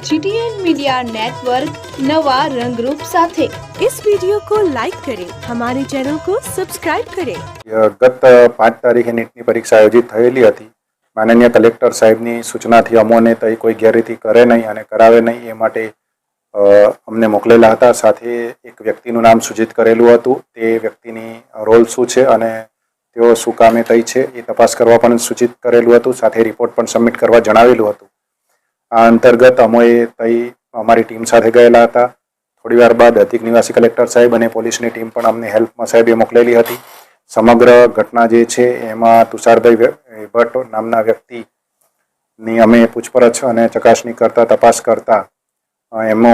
GTN media network नवा रंगरूप साथे इस वीडियो को लाइक करें हमारे चैनल को सब्सक्राइब करें ગત પાંચ તારીખે નીટની પરીક્ષા આયોજિત થયેલી હતી માનનીય કલેક્ટર સાહેબની સૂચનાથી અમોને તઈ કોઈ ગેરરીતિ કરે નહીં અને કરાવે નહીં એ માટે અ, અમને મોકલેલા હતા સાથે એક વ્યક્તિનું નામ સૂચિત કરેલું હતું તે વ્યક્તિની રોલ શું છે અને તેઓ શું કામે તઈ છે એ તપાસ કરવા પણ સૂચિત કરેલું હતું સાથે રિપોર્ટ પણ સબમિટ કરવા જણાવેલું હતું આ અંતર્ગત અમોએ તઈ અમારી ટીમ સાથે ગયેલા હતા. થોડી વાર બાદ અધિક નિવાસી કલેક્ટર સાહેબ અને પોલીસની ટીમ પણ અમને હેલ્પમાં સાહેબે મોકલેલી હતી. સમગ્ર ઘટના જે છે એમાં તુષારભાઈ ભટ્ટ નામના વ્યક્તિની અમે પૂછપરછ અને ચકાસણી કરતા, તપાસ કરતા એમનો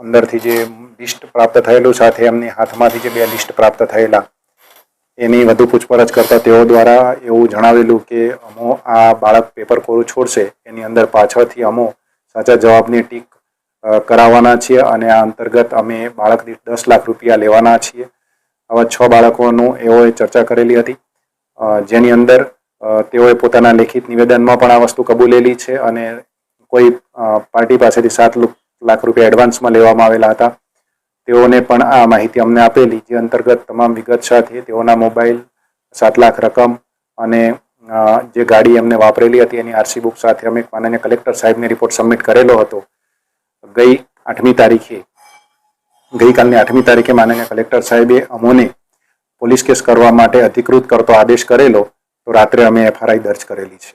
અંદરથી જે લિસ્ટ પ્રાપ્ત થયેલું સાથે એમની હાથમાંથી જે બે લિસ્ટ પ્રાપ્ત થયેલા એની વધુ પૂછપરછ કરતા તેઓ દ્વારા એવું જણાવેલું કે અમો આ બાળક પેપર કોરું છોડશે, એની અંદર પાછળથી અમો સાચા જવાબની ટીક કરાવવાના છીએ અને આ અંતર્ગત અમે બાળક દીઠ દસ લાખ રૂપિયા લેવાના છીએ. આવા છ બાળકોનું એઓએ ચર્ચા કરેલી હતી. જેની અંદર તેઓએ પોતાના લેખિત નિવેદનમાં પણ આ વસ્તુ કબૂલેલી છે અને કોઈ પાર્ટી પાસેથી સાત લાખ રૂપિયા એડવાન્સમાં લેવામાં આવેલા હતા. તેઓને પણ આ માહિતી અમને આપેલી જે અંતર્ગત તમામ વિગત સાથે તેઓના મોબાઈલ સાત લાખ રકમ અને જે ગાડી એમને વાપરેલી હતી એની આરસી બુક સાથે અમે માનનીય કલેક્ટર સાહેબને રિપોર્ટ સબમિટ કરેલો હતો ગઈ આઠમી તારીખે ગઈકાલની આઠમી તારીખે માનનીય કલેક્ટર સાહેબે અમોને પોલીસ કેસ કરવા માટે અધિકૃત કરતો આદેશ કરેલો તો રાત્રે અમે એફઆરઆઈ દર્જ કરેલી છે?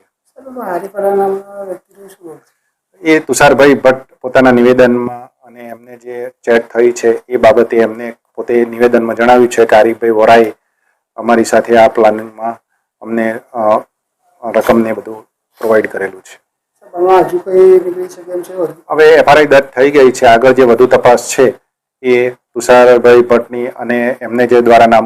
એ તુષારભાઈ ભટ્ટ પોતાના નિવેદનમાં અને એમને જે ચેટ થઈ છે એ બાબતે એમને પોતે નિવેદનમાં જણાવ્યું છે કે આરીફભાઈ વોરાએ અમારી સાથે આ પ્લાનિંગમાં અમને રકમને બધું પ્રોવાઈડ કરેલું છે? હવે એફઆરઆઈ દર્જ થઈ ગઈ છે આગળ જે વધુ તપાસ છે એ તુષારભાઈ ભટ્ટની અને એમને જે દ્વારા નામ